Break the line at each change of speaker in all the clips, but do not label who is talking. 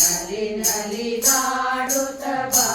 ನಲಿ ನಲಿದಾಡುತ್ತ ಬಾ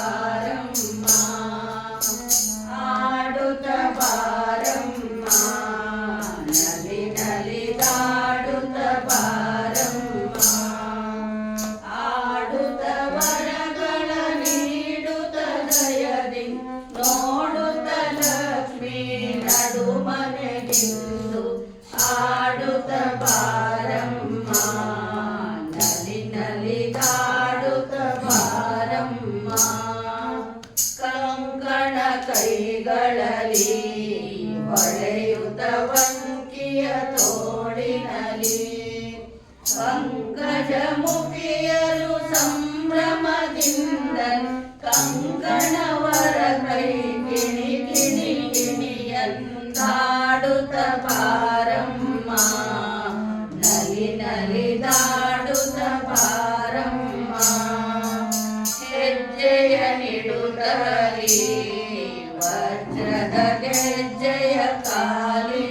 ಜಯ ನಿಡುತ್ತರಿ ವಜ್ರದ ಜಯ ಕಾಲಿ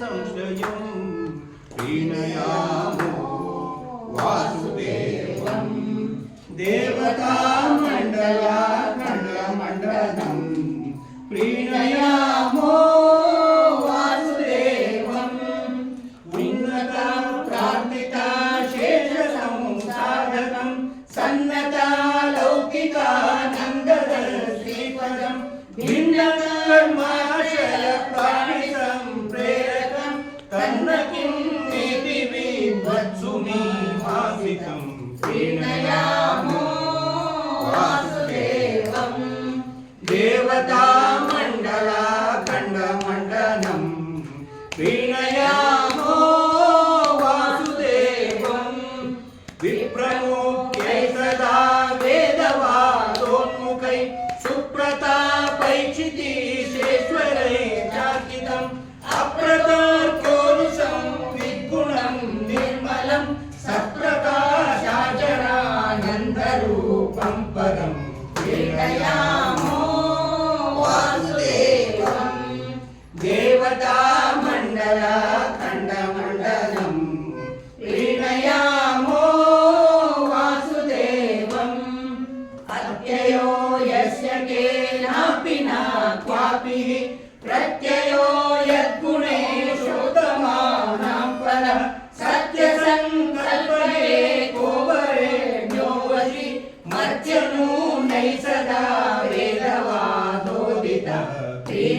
సంశయం వినయామో వాసుదేవం దేవతా మండలా ఖండ మండలం ప్రీణయామో వాసుదేవం ఉన్నత ప్రార్థిత శేష సంసాధకం సన్నత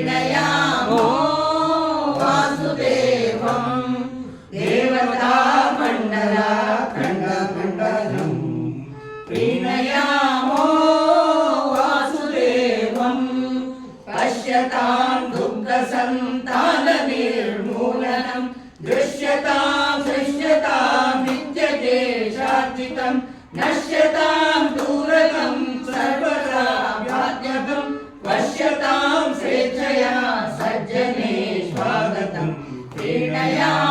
வினையா Yeah.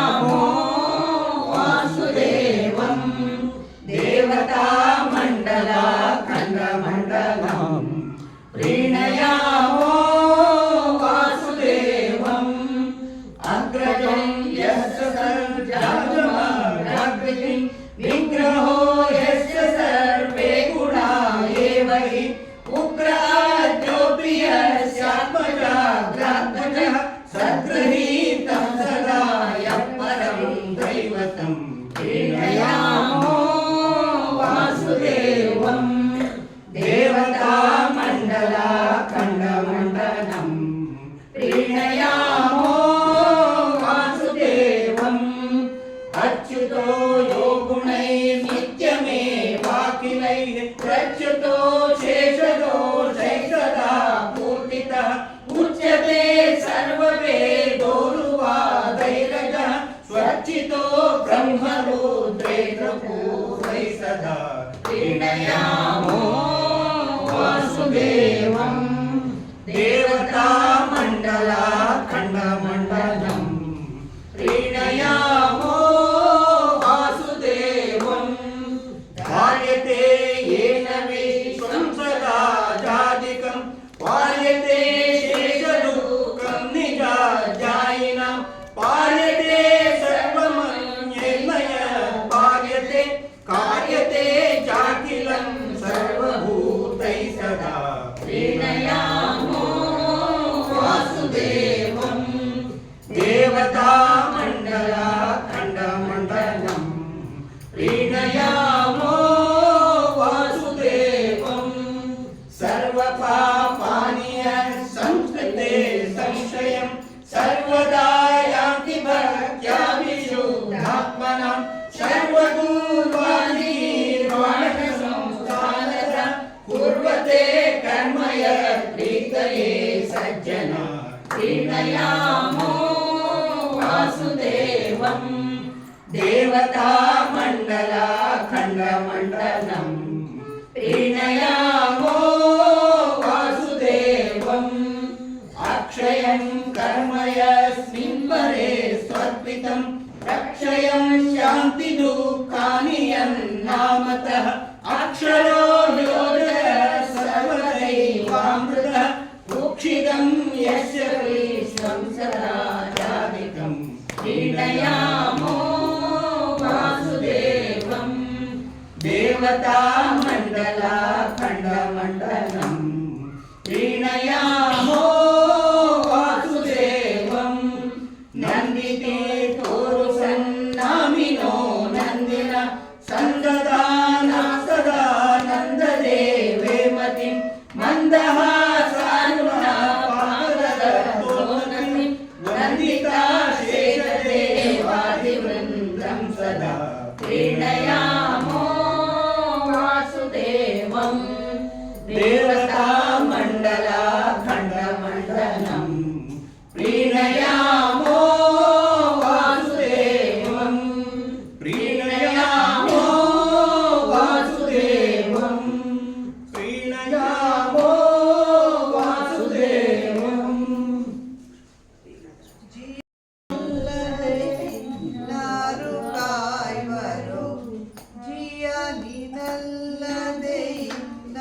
God. Sarvada. नामतः अक्षरो योगः सर्वदैवामृतः मोक्षितं यस्य क्लेशं सदा जादिकं क्रीडयामो वासुदेवं देवता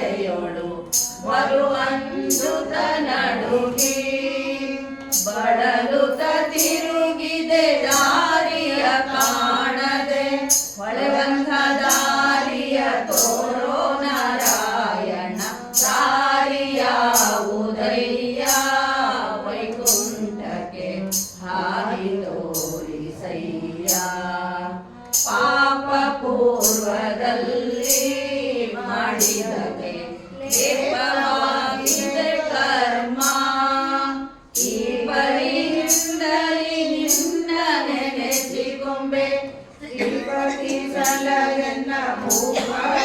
ಜಯೋಡು ಬರುವಂದು ನಡುಗಿ తిరుపతి సలగన్న భూపాల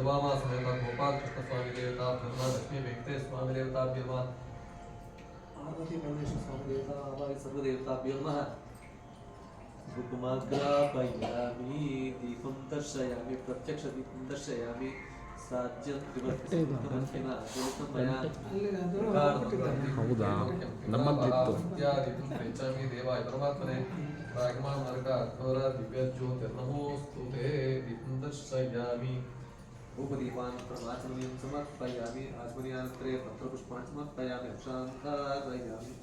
ಪಂಚಮಾಮ ಸಮೇತ ಗೋಪಾಲ ಕೃಷ್ಣ ಸ್ವಾಮಿ ದೇವತಾ ಲಕ್ಷ್ಮಿ ವೆಂಕಟೇಶ ಸ್ವಾಮಿ ದೇವತಾಭ್ಯ ನಮಃ पार्वती परमेश्वर स्वामी देवता हमारे सर्व देवताभ्यो नमः धूपमाग्रापयामि दीपं दर्शयामि प्रत्यक्षदीपं दर्शयामि ಹೌದಾ ನಮ್ಮದ್ದಿತ್ತು ಪಂಚಾಮಿ ದೇವಾಯ ಪರಮಾತ್ಮನೆ ಪ್ರಾಗ್ಮಾ ಮಾರ್ಗ ಅಘೋರ ದಿವ್ಯಜ್ಯೋತಿರ್ನಮೋಸ್ತುತೆ ದೀಪಂ ದರ್ಶಯಾಮಿ भूपदीपान् प्रवाचनीयं समर्पयामि आचमनीयानन्तरे पत्रपुष्पाणि समर्पयामि अक्षान्तादयामि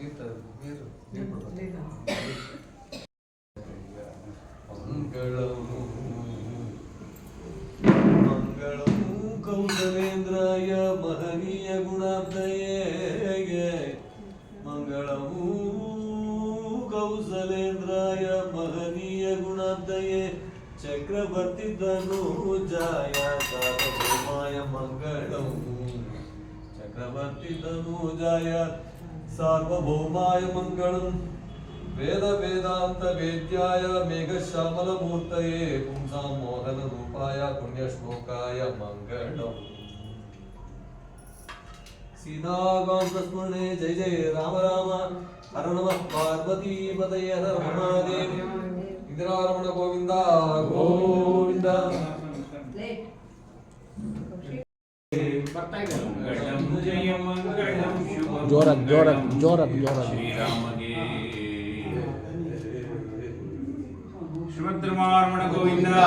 निर् निर् निर्
प्रतितनूजाय सार्वभौमाय मङ्गलम् वेदवेदान्तवेद्याय मेघश्यामलमूर्तये पुंसां मोहनरूपाय पुण्यश्लोकाय मङ्गलम् सीताकान्तस्मरणे जय जय राम राम हर नमः पार्वतीपतये हर महादेव इन्द्रारमण गोविन्दा गोविन्द
ஜோரக் ஜோரக் ஜோரக் ஜோரக் சுபத்ரமாரமண கோவிந்தா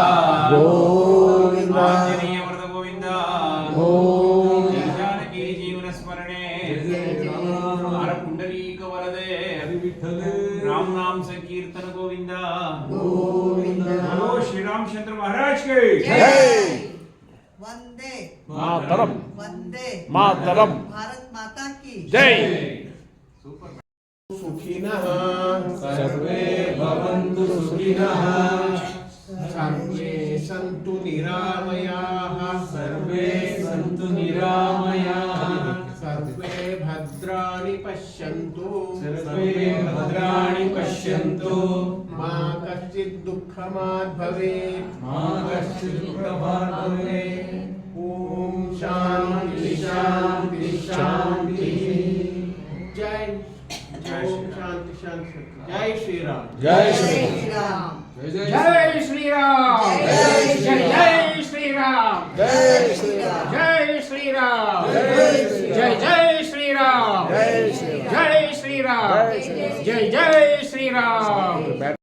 கோவிந்தா அமர்த கோவிந்தா ஓம் ஜானகி ஜீவனஸ்மரணே ஹர புண்டரீக ராம் சங்கீர்த்தன கோவிந்தா ஹலோ ஸ்ரீராமச்சந்திர மகாராஜ்
கே
वंदे मातरम वंदे मातरम भारत माता की
जय
सुखिनः सर्वे भवन्तु सुखिनः सर्वे सन्तु निरामयाः सर्वे सन्तु निरामयाः सर्वे भद्राणि पश्यन्तु सर्वे भद्राणि पश्यन्तु कश्चित् दुःखमाद् भवेत् मा कश्चित् दुःखमाद् भवेत् ॐ शान्ति शान्ति शान्ति
जय
ओम शांति शांति
जय श्री राम
जय श्री राम
जय श्री राम
जय श्री राम
जय श्री राम
जय श्री राम
जय
जय श्री राम
जय श्री राम
जय जय
श्री राम